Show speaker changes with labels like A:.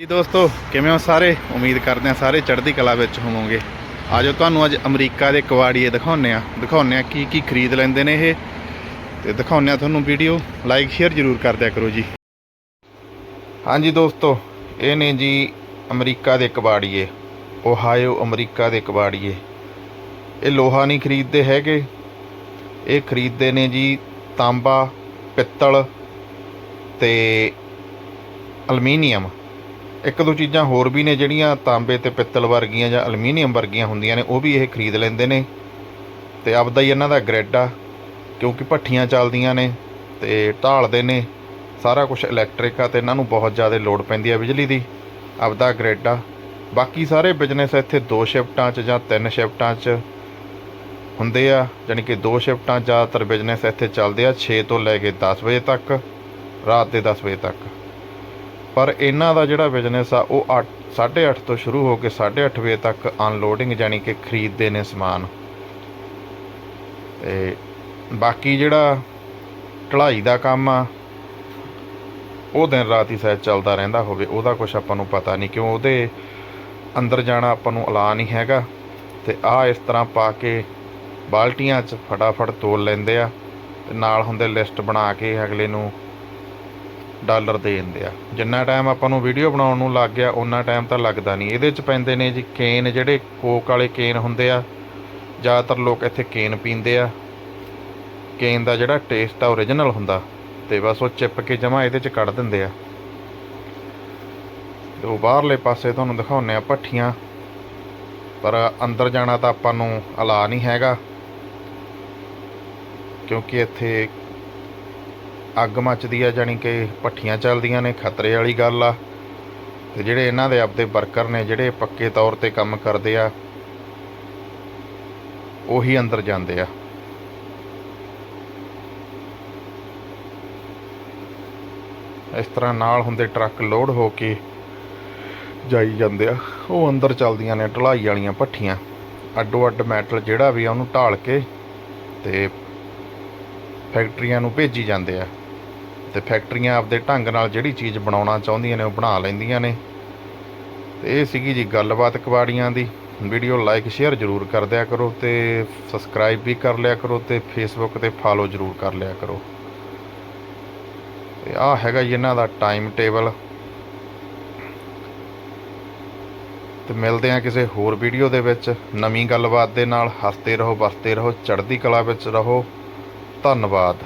A: ਜੀ ਦੋਸਤੋ, ਕਿਵੇਂ ਹੋ ਸਾਰੇ? ਉਮੀਦ ਕਰਦੇ ਹਾਂ ਸਾਰੇ ਚੜ੍ਹਦੀ ਕਲਾ ਵਿੱਚ ਹੋਵੋਗੇ। ਆਜੋ ਤੁਹਾਨੂੰ ਅੱਜ ਅਮਰੀਕਾ ਦੇ ਕਵਾੜੀਏ ਦਿਖਾਉਂਦੇ ਆ ਦਿਖਾਉਂਦੇ ਆ ਕੀ ਕੀ ਖਰੀਦ ਲੈਂਦੇ ਨੇ ਇਹ। ਤੇ ਦਿਖਾਉਂਦੇ ਆ ਤੁਹਾਨੂੰ ਵੀਡੀਓ। ਲਾਈਕ, ਸ਼ੇਅਰ ਜਰੂਰ ਕਰ ਦਿਆ ਕਰੋ ਜੀ। ਹਾਂਜੀ ਦੋਸਤੋ, ਇਹ ਨੇ ਜੀ ਅਮਰੀਕਾ ਦੇ ਕਬਾੜੀਏ ਓਹਾਇਓ ਅਮਰੀਕਾ ਦੇ ਕਬਾੜੀਏ ਇਹ ਲੋਹਾ ਨਹੀਂ ਖਰੀਦਦੇ ਹੈਗੇ। ਇਹ ਖਰੀਦਦੇ ਨੇ ਜੀ ਤਾਂਬਾ, ਪਿੱਤਲ ਤੇ ਅਲਮੀਨੀਅਮ। ਇੱਕ ਦੋ ਚੀਜ਼ਾਂ ਹੋਰ ਵੀ ਨੇ ਜਿਹੜੀਆਂ ਤਾਂਬੇ ਤੇ ਪਿੱਤਲ ਵਰਗੀਆਂ ਜਾਂ ਅਲਮੀਨੀਅਮ ਵਰਗੀਆਂ ਹੁੰਦੀਆਂ ਨੇ, ਉਹ ਵੀ ਇਹ ਖਰੀਦ ਲੈਂਦੇ ਨੇ। ਤੇ ਆਪਦਾ ਹੀ ਇਹਨਾਂ ਦਾ ਗ੍ਰਿਡ ਆ, ਕਿਉਂਕਿ ਭੱਠੀਆਂ ਚੱਲਦੀਆਂ ਨੇ ਤੇ ਢਾਲਦੇ ਨੇ। ਸਾਰਾ ਕੁਝ ਇਲੈਕਟ੍ਰਿਕ ਆ ਤੇ ਇਹਨਾਂ ਨੂੰ ਬਹੁਤ ਜ਼ਿਆਦਾ ਲੋਡ ਪੈਂਦੀ ਆ ਬਿਜਲੀ ਦੀ। ਆਪਦਾ ਗ੍ਰਿਡ ਆ। ਬਾਕੀ ਸਾਰੇ ਬਿਜ਼ਨਸ ਇੱਥੇ ਦੋ ਸ਼ਿਫਟਾਂ 'ਚ ਜਾਂ ਤਿੰਨ ਸ਼ਿਫਟਾਂ 'ਚ ਹੁੰਦੇ ਆ ਯਾਨੀ ਕਿ ਦੋ ਸ਼ਿਫਟਾਂ ਜ਼ਿਆਦਾਤਰ ਬਿਜ਼ਨਸ ਇੱਥੇ ਚੱਲਦੇ ਆ 6 ਤੋਂ ਲੈ ਕੇ 10 ਵਜੇ ਤੱਕ, ਰਾਤ ਦੇ 10 ਵਜੇ ਤੱਕ। ਪਰ ਇਹਨਾਂ ਦਾ ਜਿਹੜਾ ਬਿਜ਼ਨਸ ਆ, ਉਹ 8 8:30 ਤੋਂ ਸ਼ੁਰੂ ਹੋ ਕੇ 8:30 ਵਜੇ ਤੱਕ ਅਨਲੋਡਿੰਗ ਯਾਨੀ ਕਿ ਖਰੀਦਦੇ ਨੇ ਸਮਾਨ। ਤੇ ਬਾਕੀ ਜਿਹੜਾ ਢਲਾਈ ਦਾ ਕੰਮ ਆ, ਉਹ ਦਿਨ ਰਾਤ ਹੀ ਸ਼ਾਇਦ ਚੱਲਦਾ ਰਹਿੰਦਾ ਹੋਵੇ, ਉਹਦਾ ਕੁਝ ਆਪਾਂ ਨੂੰ ਪਤਾ ਨਹੀਂ, ਕਿਉਂ ਉਹਦੇ ਅੰਦਰ ਜਾਣਾ ਆਪਾਂ ਨੂੰ ਐਲਾਨ ਨਹੀਂ ਹੈਗਾ। ਤੇ ਆ ਇਸ ਤਰ੍ਹਾਂ ਪਾ ਕੇ ਬਾਲਟੀਆਂ 'ਚ ਫਟਾਫਟ ਤੋਲ ਲੈਂਦੇ ਆ, ਤੇ ਨਾਲ ਹੁੰਦੇ ਲਿਸਟ ਬਣਾ ਕੇ ਅਗਲੇ ਨੂੰ ਡਾਲਰ ਦੇ ਦਿੰਦੇ ਆ। ਜਿੰਨਾ ਟਾਈਮ ਆਪਾਂ ਨੂੰ ਵੀਡੀਓ ਬਣਾਉਣ ਨੂੰ ਲੱਗ ਗਿਆ ਉਹਨਾਂ ਟਾਈਮ ਤਾਂ ਲੱਗਦਾ ਨਹੀਂ। ਇਹਦੇ 'ਚ ਪੈਂਦੇ ਨੇ ਜੀ ਕੇਨ ਜਿਹੜੇ ਕੋਕ ਵਾਲੇ ਕੇਨ ਹੁੰਦੇ ਆ। ਜ਼ਿਆਦਾਤਰ ਲੋਕ ਇੱਥੇ ਕੇਨ ਪੀਂਦੇ ਆ। ਕੇਨ ਦਾ ਜਿਹੜਾ ਟੇਸਟ ਆ ਓਰੀਜਨਲ ਹੁੰਦਾ। ਤੇ ਬਸ ਉਹ ਚਿਪ ਕੇ ਜਮਾ ਇਹਦੇ 'ਚ ਕੱਢ ਦਿੰਦੇ ਆ। ਤੇ ਉਹ ਬਾਹਰਲੇ ਪਾਸੇ ਤੁਹਾਨੂੰ ਦਿਖਾਉਂਦੇ ਆ ਭੱਠੀਆਂ। ਪਰ ਅੰਦਰ ਜਾਣਾ ਤਾਂ ਆਪਾਂ ਨੂੰ ਅਲਾ ਨਹੀਂ ਹੈਗਾ। ਕਿਉਂਕਿ ਇੱਥੇ ਅੱਗ ਮੱਚਦੀ ਆ, ਜਾਣੀ ਕਿ ਭੱਠੀਆਂ ਚੱਲਦੀਆਂ ਨੇ, ਖਤਰੇ ਵਾਲੀ ਗੱਲ ਆ। ਤੇ ਜਿਹੜੇ ਇਹਨਾਂ ਦੇ ਆਪਦੇ ਵਰਕਰ ਨੇ, ਜਿਹੜੇ ਪੱਕੇ ਤੌਰ ਤੇ ਕੰਮ ਕਰਦੇ ਆ, ਉਹੀ ਅੰਦਰ ਜਾਂਦੇ ਆ। ਇਸ ਤਰ੍ਹਾਂ ਨਾਲ ਹੁੰਦੇ ਟਰੱਕ ਲੋਡ ਹੋ ਕੇ ਜਾਈ ਜਾਂਦੇ ਆ। ਉਹ ਅੰਦਰ ਚੱਲਦੀਆਂ ਨੇ, ਢਲਾਈ ਵਾਲੀਆਂ ਭੱਠੀਆਂ ਅੱਡੋ ਅੱਡ ਮੈਟਲ ਜਿਹੜਾ ਵੀ ਆ, ਉਹਨੂੰ ਢਾਲ ਕੇ ਤੇ ਫੈਕਟਰੀਆਂ ਨੂੰ ਭੇਜੀ ਜਾਂਦੇ ਆ। ਤੇ ਫੈਕਟਰੀਆਂ ਆਪਦੇ ਢੰਗ ਨਾਲ ਜਿਹੜੀ ਚੀਜ਼ ਬਣਾਉਣਾ ਚਾਹੁੰਦੀਆਂ ਨੇ ਉਹ ਬਣਾ ਲੈਂਦੀਆਂ ਨੇ। ਤੇ ਇਹ ਸੀਗੀ ਜੀ ਗੱਲਬਾਤ ਕਬਾੜੀਆਂ ਦੀ। ਵੀਡੀਓ ਲਾਈਕ, ਸ਼ੇਅਰ ਜ਼ਰੂਰ ਕਰ ਦਿਆ ਕਰੋ ਤੇ ਸਬਸਕ੍ਰਾਈਬ ਵੀ ਕਰ ਲਿਆ ਕਰੋ ਤੇ ਫੇਸਬੁੱਕ ਤੇ ਫਾਲੋ ਜ਼ਰੂਰ ਕਰ ਲਿਆ ਕਰੋ। ਤੇ ਆਹ ਹੈਗਾ ਜੀ ਇਹਨਾਂ ਦਾ ਟਾਈਮ ਟੇਬਲ ਤੇ ਮਿਲਦੇ ਆ ਕਿਸੇ ਹੋਰ ਵੀਡੀਓ ਦੇ ਵਿੱਚ। ਨਵੀਂ ਗੱਲਬਾਤ ਦੇ ਨਾਲ ਹੱਸਦੇ ਰਹੋ ਵਸਦੇ ਰਹੋ, ਚੜ੍ਹਦੀ ਕਲਾ ਵਿੱਚ ਰਹੋ। ਧੰਨਵਾਦ।